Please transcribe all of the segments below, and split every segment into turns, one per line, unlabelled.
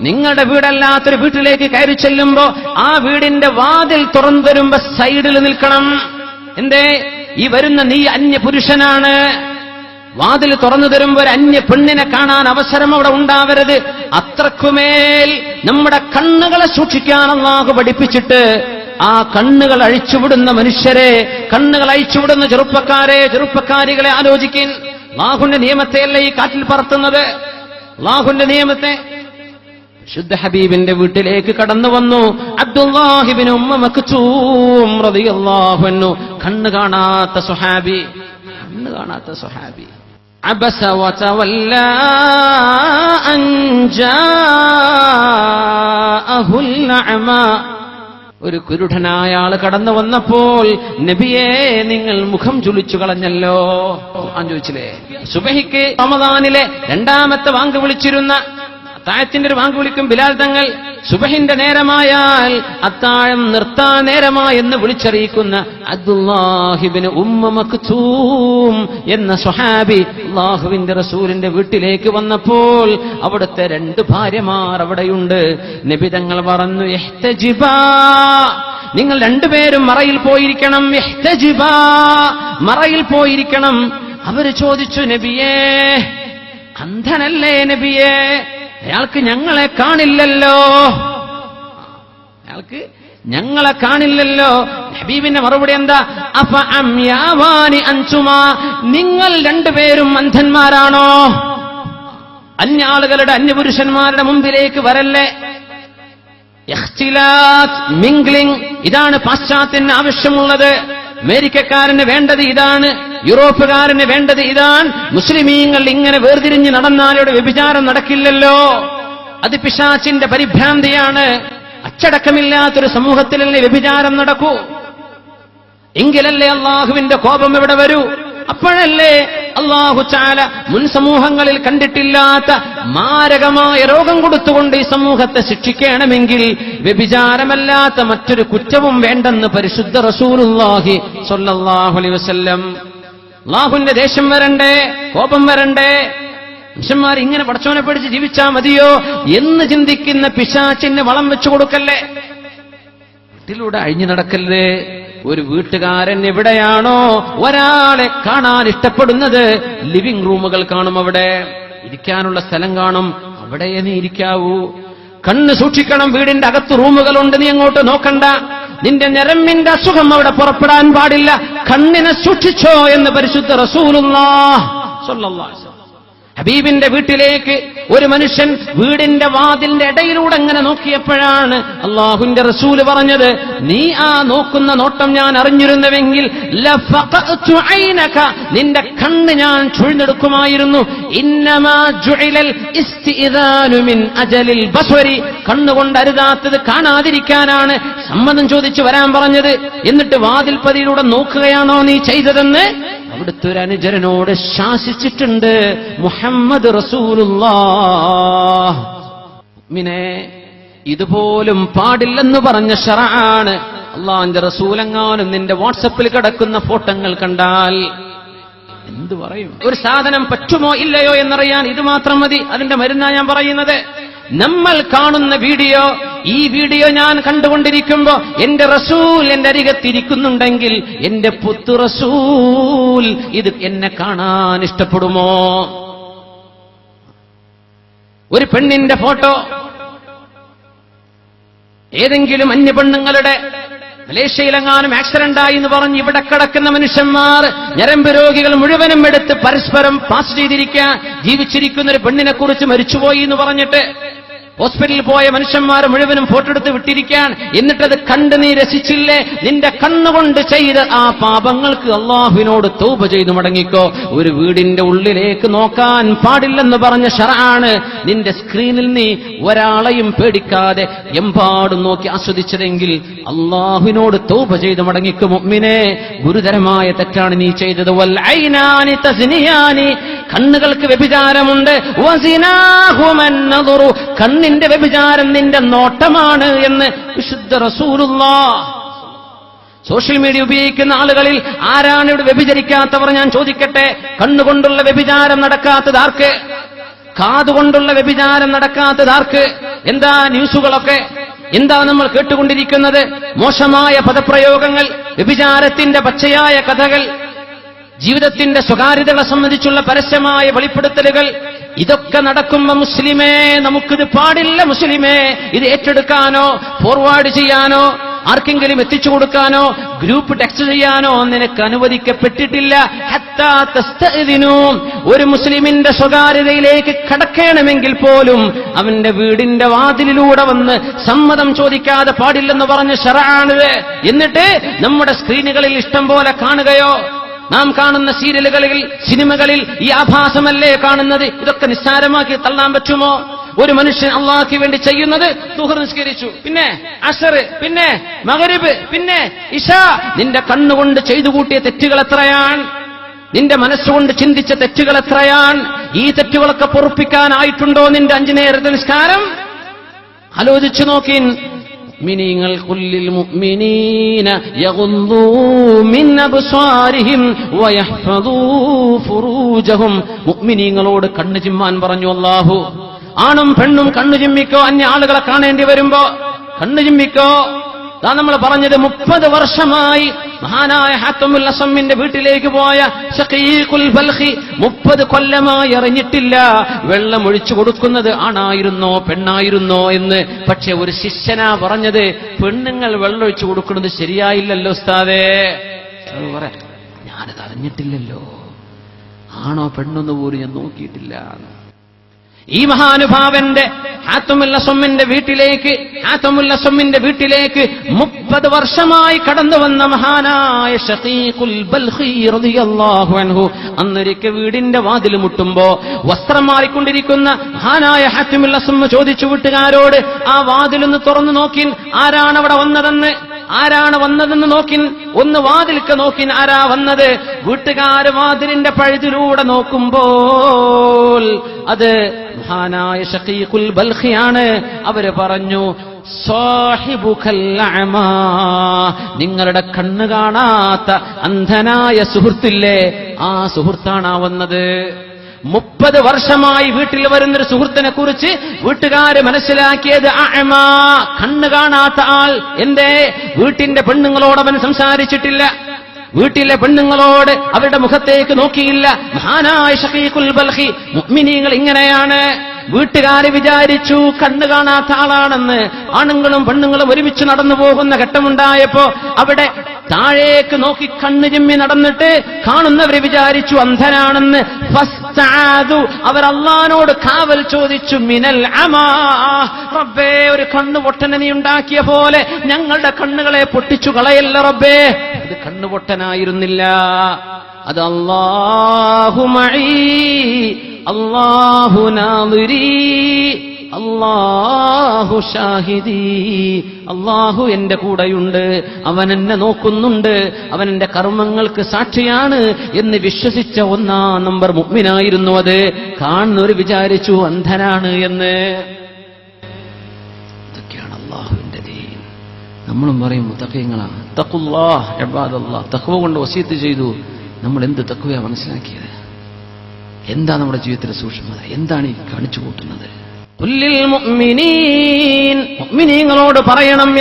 നിങ്ങളുടെ വീടല്ലാത്തൊരു വീട്ടിലേക്ക് കയറി ചെല്ലുമ്പോ ആ വീടിന്റെ വാതിൽ തുറന്നു തരുമ്പോ സൈഡിൽ നിൽക്കണം. എന്തേ? ഈ വരുന്ന നീ അന്യ പുരുഷനാണ് വാതിൽ തുറന്നു തരുമ്പോ ഒരു അന്യ പെണ്ണിനെ കാണാൻ അവസരം അവിടെ ഉണ്ടാവരുത്. അത്രക്കുമേൽ നമ്മുടെ കണ്ണുകളെ സൂക്ഷിക്കാൻ പഠിപ്പിച്ചിട്ട് ആ കണ്ണുകൾ അഴിച്ചുവിടുന്ന മനുഷ്യരെ കണ്ണുകൾ അഴിച്ചുവിടുന്ന ചെറുപ്പക്കാരെ ചെറുപ്പക്കാരികളെ ആലോചിക്കാൻ. അള്ളാഹുന്റെ നിയമത്തെയല്ല ഈ കാറ്റിൽ പറത്തുന്നത്. അള്ളാഹുന്റെ നിയമത്തെ ശുദ്ധ ഹബീബിന്റെ വീട്ടിലേക്ക് കടന്നു വന്നു. അബ്ദുല്ലാഹിബിന് ഉമ്മ മക്തൂം റളിയല്ലാഹു കാണാത്ത സുഹാബി കണ്ണ് കാണാത്ത സുഹാബി അബസ വതവല്ല ഒരു കുരുടനായ ആൾ കടന്നു വന്നപ്പോൾ നബിയെ നിങ്ങൾ മുഖം ചുളിച്ചു കളഞ്ഞല്ലോ. ചോദിച്ചില്ലേ? സുബഹിക്ക് റമദാനിലെ രണ്ടാമത്തെ വാങ്ക് വിളിച്ചിരുന്ന അത്താഴത്തിന്റെ ഒരു വാങ്ക് വിളിക്കും. ബിലാൽ തങ്ങൾ സുബഹിന്റെ നേരമായാൽ അത്താഴം നിർത്താ നേരമാ എന്ന് വിളിച്ചറിയിക്കുന്ന അബ്ദുല്ലാഹിബിന് ഉമ്മ മക്തൂം എന്ന സുഹാബി അള്ളാഹുവിന്റെ റസൂലിന്റെ വീട്ടിലേക്ക് വന്നപ്പോൾ അവിടുത്തെ രണ്ട് ഭാര്യമാർ അവിടെയുണ്ട്. നബി തങ്ങൾ പറഞ്ഞു. നിങ്ങൾ രണ്ടുപേരും മറയിൽ പോയിരിക്കണം. മറയിൽ പോയിരിക്കണം. അവർ ചോദിച്ചു നബിയേ അന്ധനല്ലേ നബിയേ? അയാൾക്ക് ഞങ്ങളെ കാണില്ലല്ലോ. അയാൾക്ക് ഞങ്ങളെ കാണില്ലല്ലോ. ഹബീബിന്റെ മറുപടി എന്താ? അഫ അൻസുമാ നിങ്ങൾ രണ്ടുപേരും അന്ധന്മാരാണോ? അന്യ ആളുകളുടെ അന്യപുരുഷന്മാരുടെ മുമ്പിലേക്ക് വരല്ലേ? മിംഗ്ലിംഗ് ഇതാണ് പാശ്ചാത്യന് ആവശ്യമുള്ളത്. അമേരിക്കക്കാരന് വേണ്ടത് ഇതാണ്. യൂറോപ്പുകാരന് വേണ്ടത് ഇതാണ്. മുസ്ലിമീങ്ങൾ ഇങ്ങനെ വേർതിരിഞ്ഞ് നടന്നാലയുടെ വ്യഭിചാരം നടക്കില്ലല്ലോ. അത് പിശാച്ചിന്റെ പരിഭ്രാന്തിയാണ്. അച്ചടക്കമില്ലാത്തൊരു സമൂഹത്തിലല്ലേ വ്യഭിചാരം നടക്കൂ? എങ്കിലല്ലേ അള്ളാഹുവിന്റെ കോപം ഇവിടെ വരൂ? അപ്പോഴല്ലേ അള്ളാഹു ചാല മുൻ സമൂഹങ്ങളിൽ കണ്ടിട്ടില്ലാത്ത മാരകമായ രോഗം കൊടുത്തുകൊണ്ട് ഈ സമൂഹത്തെ ശിക്ഷിക്കണമെങ്കിൽ വ്യഭിചാരമല്ലാത്ത മറ്റൊരു കുറ്റവും വേണ്ടെന്ന് പരിശുദ്ധ റസൂലുല്ലാഹി സൊല്ലാഹുലി വസല്ലം അള്ളാഹുവിന്റെ ദേഷ്യം വരണ്ടേ കോപം വരണ്ടേ? മനുഷ്യന്മാർ ഇങ്ങനെ പടച്ചോനെ പിടിച്ച് ജീവിച്ചാ മതിയോ? എന്ന് ചിന്തിക്കുന്ന പിശാച്ചിന് വളം വെച്ചു കൊടുക്കല്ലേ? വീട്ടിലൂടെ അഴിഞ്ഞു നടക്കല്ലേ? ഒരു വീട്ടുകാരൻ എവിടെയാണോ ഒരാളെ കാണാൻ ഇഷ്ടപ്പെടുന്നത്? ലിവിംഗ് റൂമുകൾ കാണും അവിടെ. ഇരിക്കാനുള്ള സ്ഥലം കാണും. അവിടെ നീ ഇരിക്കാവൂ. കണ്ണ് സൂക്ഷിക്കണം വീടിന്റെ അകത്ത് റൂമുകളുണ്ട്. നീ അങ്ങോട്ട് നോക്കണ്ട. നിന്റെ ഞരമ്പിന്റെ അസുഖം അവിടെ പുറപ്പെടാൻ പാടില്ല. കണ്ണിനെ സൂക്ഷിച്ചോ എന്ന് പരിശുദ്ധ റസൂലുള്ള. ഹബീബിന്റെ വീട്ടിലേക്ക് ഒരു മനുഷ്യൻ വീടിന്റെ വാതിലിന്റെ ഇടയിലൂടെ അങ്ങനെ നോക്കിയപ്പോഴാണ് അള്ളാഹുവിന്റെ റസൂൽ പറഞ്ഞത് നീ ആ നോക്കുന്ന നോട്ടം ഞാൻ അറിഞ്ഞിരുന്നുവെങ്കിൽ. നിന്റെ കണ്ണ് ഞാൻ ചുഴിഞ്ഞെടുക്കുമായിരുന്നു. അജലിൽ കണ്ണുകൊണ്ട് അരുതാത്തത് കാണാതിരിക്കാനാണ് സമ്മതം ചോദിച്ചു വരാൻ പറഞ്ഞത്. എന്നിട്ട് വാതിൽപ്പതിയിലൂടെ നോക്കുകയാണോ നീ ചെയ്തതെന്ന്? അവിടുത്തെ ഒരു അനുചരനോട് ശാസിച്ചിട്ടുണ്ട് മുഹമ്മദ് റസൂലുള്ളാഹ്. മിനെ ഇതുപോലും പാടില്ലെന്ന് പറഞ്ഞ ഷറാണ് അള്ളാന്റെ റസൂലെങ്ങാനും നിന്റെ വാട്സപ്പിൽ കിടക്കുന്ന ഫോട്ടങ്ങൾ കണ്ടാൽ എന്ത് പറയും? ഒരു സാധനം പറ്റുമോ ഇല്ലയോ എന്നറിയാൻ ഇത് മാത്രം മതി. അതിന്റെ മരുന്നാ ഞാൻ പറയുന്നത്. നമ്മൾ കാണുന്ന വീഡിയോ ഈ വീഡിയോ ഞാൻ കണ്ടുകൊണ്ടിരിക്കുമ്പോ എന്റെ റസൂൽ എന്റെ അരികത്തിരിക്കുന്നുണ്ടെങ്കിൽ എന്റെ പുത്തു റസൂൽ ഇത് എന്നെ കാണാൻ ഇഷ്ടപ്പെടുമോ? ഒരു പെണ്ണിന്റെ ഫോട്ടോ ഏതെങ്കിലും അന്യ പെണ്ണുങ്ങളുടെ മലേഷ്യയിലെങ്ങാനും ആക്സിഡന്റ് ആയി എന്ന് പറഞ്ഞ് ഇവിടെ കിടക്കുന്ന മനുഷ്യന്മാർ ഞരമ്പ് രോഗികൾ മുഴുവനും എടുത്ത് പരസ്പരം പാസ് ചെയ്തിരിക്കാൻ ജീവിച്ചിരിക്കുന്ന ഒരു പെണ്ണിനെ കുറിച്ച് മരിച്ചുപോയി എന്ന് പറഞ്ഞിട്ട് ഹോസ്പിറ്റലിൽ പോയ മനുഷ്യന്മാർ മുഴുവനും ഫോട്ടോ എടുത്ത് വിട്ടിരിക്കാൻ. എന്നിട്ടത് കണ്ട് നീ രസിച്ചില്ലേ? നിന്റെ കണ്ണുകൊണ്ട് ചെയ്ത ആ പാപങ്ങൾക്ക് അള്ളാഹുവിനോട് തൗബ ചെയ്തു മടങ്ങിക്കോ. ഒരു വീടിന്റെ ഉള്ളിലേക്ക് നോക്കാൻ പാടില്ലെന്ന് പറഞ്ഞ ഷറാണ് നിന്റെ സ്ക്രീനിൽ നീ ഒരാളെയും പേടിക്കാതെ എമ്പാടും നോക്കി ആസ്വദിച്ചതെങ്കിൽ അള്ളാഹുവിനോട് തൗബ ചെയ്തു മടങ്ങിക്കും മുഅ്മിനെ. ഗുരുതരമായ തെറ്റാണ് നീ ചെയ്തത്. കണ്ണുകൾക്ക് വ്യഭിചാരമുണ്ട്. കണ്ണിന്റെ വ്യഭിചാരം നിന്റെ നോട്ടമാണ് എന്ന് വിശുദ്ധ റസൂലുള്ള സോഷ്യൽ മീഡിയ ഉപയോഗിക്കുന്ന ആളുകളിൽ ആരാണ് ഇവിടെ വ്യഭിചരിക്കാത്തവർ ഞാൻ ചോദിക്കട്ടെ? കണ്ണുകൊണ്ടുള്ള വ്യഭിചാരം നടക്കാത്തത് ആർക്ക്? കാതുകൊണ്ടുള്ള വ്യഭിചാരം നടക്കാത്തത് ആർക്ക്? എന്താ ന്യൂസുകളൊക്കെ? എന്താ നമ്മൾ കേട്ടുകൊണ്ടിരിക്കുന്നത്? മോശമായ പദപ്രയോഗങ്ങൾ വ്യഭിചാരത്തിന്റെ പച്ചയായ കഥകൾ. ജീവിതത്തിന്റെ സ്വകാര്യതകളെ സംബന്ധിച്ചുള്ള പരസ്യമായ വെളിപ്പെടുത്തലുകൾ ഇതൊക്കെ നടക്കുമ്പോ മുസ്ലിമേ നമുക്കിത് പാടില്ല മുസ്ലിമേ ഇത് ഏറ്റെടുക്കാനോ ഫോർവേഡ് ചെയ്യാനോ ആർക്കെങ്കിലും എത്തിച്ചു കൊടുക്കാനോ ഗ്രൂപ്പ് ടെക്സ്റ്റ് ചെയ്യാനോ നിനക്ക് അനുവദിക്കപ്പെട്ടിട്ടില്ല. ഒരു മുസ്ലിമിന്റെ സ്വകാര്യതയിലേക്ക് കടക്കണമെങ്കിൽ പോലും അവന്റെ വീടിന്റെ വാതിലിലൂടെ വന്ന് സമ്മതം ചോദിക്കാതെ പാടില്ലെന്ന് പറഞ്ഞ് ഷറാണിത് എന്നിട്ട് നമ്മുടെ സ്ക്രീനുകളിൽ ഇഷ്ടം പോലെ കാണുകയോ നാം കാണുന്ന സീരിയലുകളിൽ സിനിമകളിൽ ഈ ആഭാസമല്ലേ കാണുന്നത്? ഇതൊക്കെ നിസ്സാരമാക്കി തള്ളാൻ പറ്റുമോ? ഒരു മനുഷ്യൻ അള്ളാഹ്ക്ക് വേണ്ടി ചെയ്യുന്നത് ദുഹർ നിസ്കരിച്ചു. പിന്നെ അസർ പിന്നെ മകരിബ് പിന്നെ ഇഷ. നിന്റെ കണ്ണുകൊണ്ട് ചെയ്തു കൂട്ടിയ തെറ്റുകൾ എത്രയാണ്? നിന്റെ മനസ്സുകൊണ്ട് ചിന്തിച്ച തെറ്റുകൾ എത്രയാണ്? ഈ തെറ്റുകളൊക്കെ പൊറുപ്പിക്കാനായിട്ടുണ്ടോ നിന്റെ അഞ്ചു നേരത്തെ നിസ്കാരം? ആലോചിച്ചു നോക്കിൻ. മുഅ്മിനീങ്ങൾ കുല്ലിൽ മുഅ്മിനീന യഗുദ്ദൂ മിൻ അബ്സാരിഹിം വയഹ്ഫദൂ ഫുറൂജഹും. മുഅ്മിനീങ്ങളോട് കണ്ണു ചിമ്മാൻ പറഞ്ഞു അല്ലാഹു ആണും പെണ്ണും കണ്ണു ചിമ്മിക്കോ? അന്യ ആളുകളെ കാണേണ്ടി വരുമ്പോ കണ്ണു ചിമ്മിക്കോ? ദാ നമ്മൾ പറഞ്ഞത് മുപ്പത് വർഷമായി മഹാനായ ഹാത്തമുൽ അസമ്മിന്റെ വീട്ടിലേക്ക് പോയ ബൽഖി മുപ്പത് കൊല്ലമായി അറിഞ്ഞിട്ടില്ല. വെള്ളം ഒഴിച്ചു കൊടുക്കുന്നത് ആണായിരുന്നോ പെണ്ണായിരുന്നോ എന്ന് പക്ഷെ ഒരു ശിഷ്യനാ പറഞ്ഞത് പെണ്ണുങ്ങൾ വെള്ളം ഒഴിച്ചു കൊടുക്കുന്നത് ശരിയായില്ലല്ലോ ഉസ്താദേ. അത് പറ ഞാനത് അറിഞ്ഞിട്ടില്ലല്ലോ. ആണോ പെണ്ണൊന്നു പോലും ഞാൻ നോക്കിയിട്ടില്ല ഈ മഹാനുഭാവന്റെ ഹാത്തമുല്ല സൊമ്മിന്റെ വീട്ടിലേക്ക് ഹാത്തമുല്ല സൊമ്മിന്റെ വീട്ടിലേക്ക് മുപ്പത് വർഷമായി കടന്നു വന്ന മഹാനായ ഷഖീഖുൽ ബൽഖി റളിയല്ലാഹു അൻഹു അന്നൊരിക്കൽ വീടിന്റെ വാതിൽ മുട്ടുമ്പോ വസ്ത്രം മാറിക്കൊണ്ടിരിക്കുന്ന മഹാനായ ഹാത്തിമുല്ല സൊമ്മ ചോദിച്ചു വീട്ടുകാരോട് ആ വാതിലൊന്ന് തുറന്നു നോക്കിൻ ആരാണ് അവിടെ വന്നതെന്ന്? ആരാണ് വന്നതെന്ന് നോക്കിൻ ഒന്ന് വാതിൽക്ക് നോക്കിൻ ആരാ വന്നത്? വീട്ടുകാര് വാതിലിന്റെ പഴുതിലൂടെ നോക്കുമ്പോൾ അത് മഹാനായ ഷക്കീഖുൽ ബൽഹിയാണ് അവർ പറഞ്ഞു. നിങ്ങളുടെ കണ്ണ് കാണാത്ത അന്ധനായ സുഹൃത്തില്ലേ? ആ സുഹൃത്താണ് ആ വന്നത്. മുപ്പത് വർഷമായി വീട്ടിൽ വരുന്നൊരു സുഹൃത്തിനെ കുറിച്ച് വീട്ടുകാര് മനസ്സിലാക്കിയത് കണ്ണ് കാണാത്ത ആൾ. എന്തേ? വീട്ടിന്റെ പെണ്ണുങ്ങളോടവൻ സംസാരിച്ചിട്ടില്ല. വീട്ടിലെ പെണ്ണുങ്ങളോട് അവരുടെ മുഖത്തേക്ക് നോക്കിയില്ല. മഹാനായ ഷഖീഖുൽ ബൽഖി മുഅ്മിനീങ്ങൾ ഇങ്ങനെയാണ്. വീട്ടുകാരെ വിചാരിച്ചു കണ്ണു കാണാത്ത ആളാണെന്ന് ആണുങ്ങളും പെണ്ണുങ്ങളും ഒരുമിച്ച് നടന്നു പോകുന്ന ഘട്ടമുണ്ടായപ്പോ അവിടെ താഴേക്ക് നോക്കി കണ്ണു ചിമ്മി നടന്നിട്ട് കാണുന്നവരെ വിചാരിച്ചു അന്ധനാണെന്ന്. അവർ അള്ളഹാനോട് കാവൽ ചോദിച്ചു മിനൽ റബ്ബേ ഒരു കണ്ണു പൊട്ടനെ നീ ഉണ്ടാക്കിയ പോലെ ഞങ്ങളുടെ കണ്ണുകളെ പൊട്ടിച്ചു കളയല്ല റബ്ബേ. ഇത് കണ്ണുപൊട്ടനായിരുന്നില്ല. അത് അല്ലാഹു മഈ അല്ലാഹു നാദിരി അല്ലാഹു ഷാഹിദി. അള്ളാഹു എന്റെ കൂടെയുണ്ട് അവൻ എന്നെ നോക്കുന്നുണ്ട് അവൻ എന്റെ കർമ്മങ്ങൾക്ക് സാക്ഷിയാണ് എന്ന് വിശ്വസിച്ച ഒന്നാം നമ്പർ മുഗ്മിനായിരുന്നു അത്. കാണുന്നവർ വിചാരിച്ചു അന്ധനാണ് എന്ന്. നമ്മളും പറയും എബാദല്ലാഹ് തക്വ കൊണ്ട് വസീത്ത് ചെയ്തു. നമ്മൾ എന്ത് തക്കുവയാ മനസ്സിലാക്കിയത്? എന്താ നമ്മുടെ ജീവിതത്തിലെ സൂക്ഷ്മത? എന്താണ് ഈ കാണിച്ചു കൂട്ടുന്നത്? ോട് പറയണം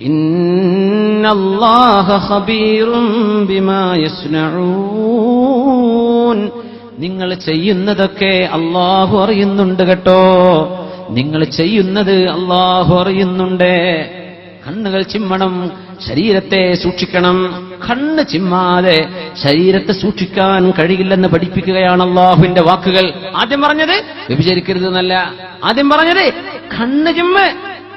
ഇന്നല്ലാഹ ഖബീറും ബിമാ യസ്നഊൻ. നിങ്ങൾ ചെയ്യുന്നതൊക്കെ അള്ളാഹു അറിയുന്നുണ്ട് കേട്ടോ. നിങ്ങൾ ചെയ്യുന്നത് അള്ളാഹു അറിയുന്നുണ്ട്. കണ്ണുകൾ ചിമ്മണം ശരീരത്തെ സൂക്ഷിക്കണം. കണ്ണ് ചിമ്മാതെ ശരീരത്തെ സൂക്ഷിക്കാൻ കഴിയില്ലെന്ന് പഠിപ്പിക്കുകയാണ് അള്ളാഹുവിന്റെ വാക്കുകൾ. ആദ്യം പറഞ്ഞത് വ്യഭിചരിക്കരുത് എന്നല്ല ആദ്യം പറഞ്ഞത് കണ്ണ് ചിമ്മ.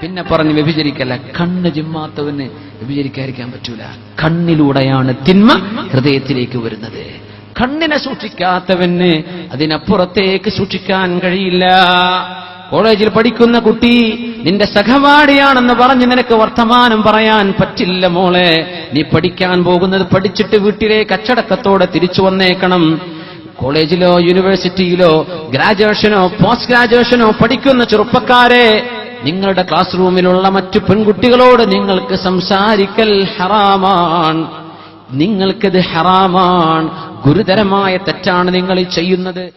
പിന്നെ പറഞ്ഞ് വ്യഭിചരിക്കല്ല. കണ്ണ് ചിമ്മാത്തവന് വ്യഭിചരിക്കാതിരിക്കാൻ പറ്റൂല. കണ്ണിലൂടെയാണ് തിന്മ ഹൃദയത്തിലേക്ക് വരുന്നത്. കണ്ണിനെ സൂക്ഷിക്കാത്തവന് അതിനപ്പുറത്തേക്ക് സൂക്ഷിക്കാൻ കഴിയില്ല. കോളേജിൽ പഠിക്കുന്ന കുട്ടി നിന്റെ സഹപാഠിയാണെന്ന് പറഞ്ഞ് നിനക്ക് വർത്തമാനം പറയാൻ പറ്റില്ല മോളെ. നീ പഠിക്കാൻ പോകുന്നത് പഠിച്ചിട്ട് വീട്ടിലെ കച്ചടക്കത്തോടെ തിരിച്ചു വന്നേക്കണം. കോളേജിലോ യൂണിവേഴ്സിറ്റിയിലോ ഗ്രാജുവേഷനോ പോസ്റ്റ് ഗ്രാജുവേഷനോ പഠിക്കുന്ന ചെറുപ്പക്കാരെ നിങ്ങളുടെ ക്ലാസ് റൂമിലുള്ള മറ്റു പെൺകുട്ടികളോട് നിങ്ങൾക്ക് സംസാരിക്കൽ ഹറാമാണ്. നിങ്ങൾക്കത് ഹറാമാണ്. ഗുരുതരമായ തെറ്റാണ് നിങ്ങൾ ചെയ്യുന്നത്.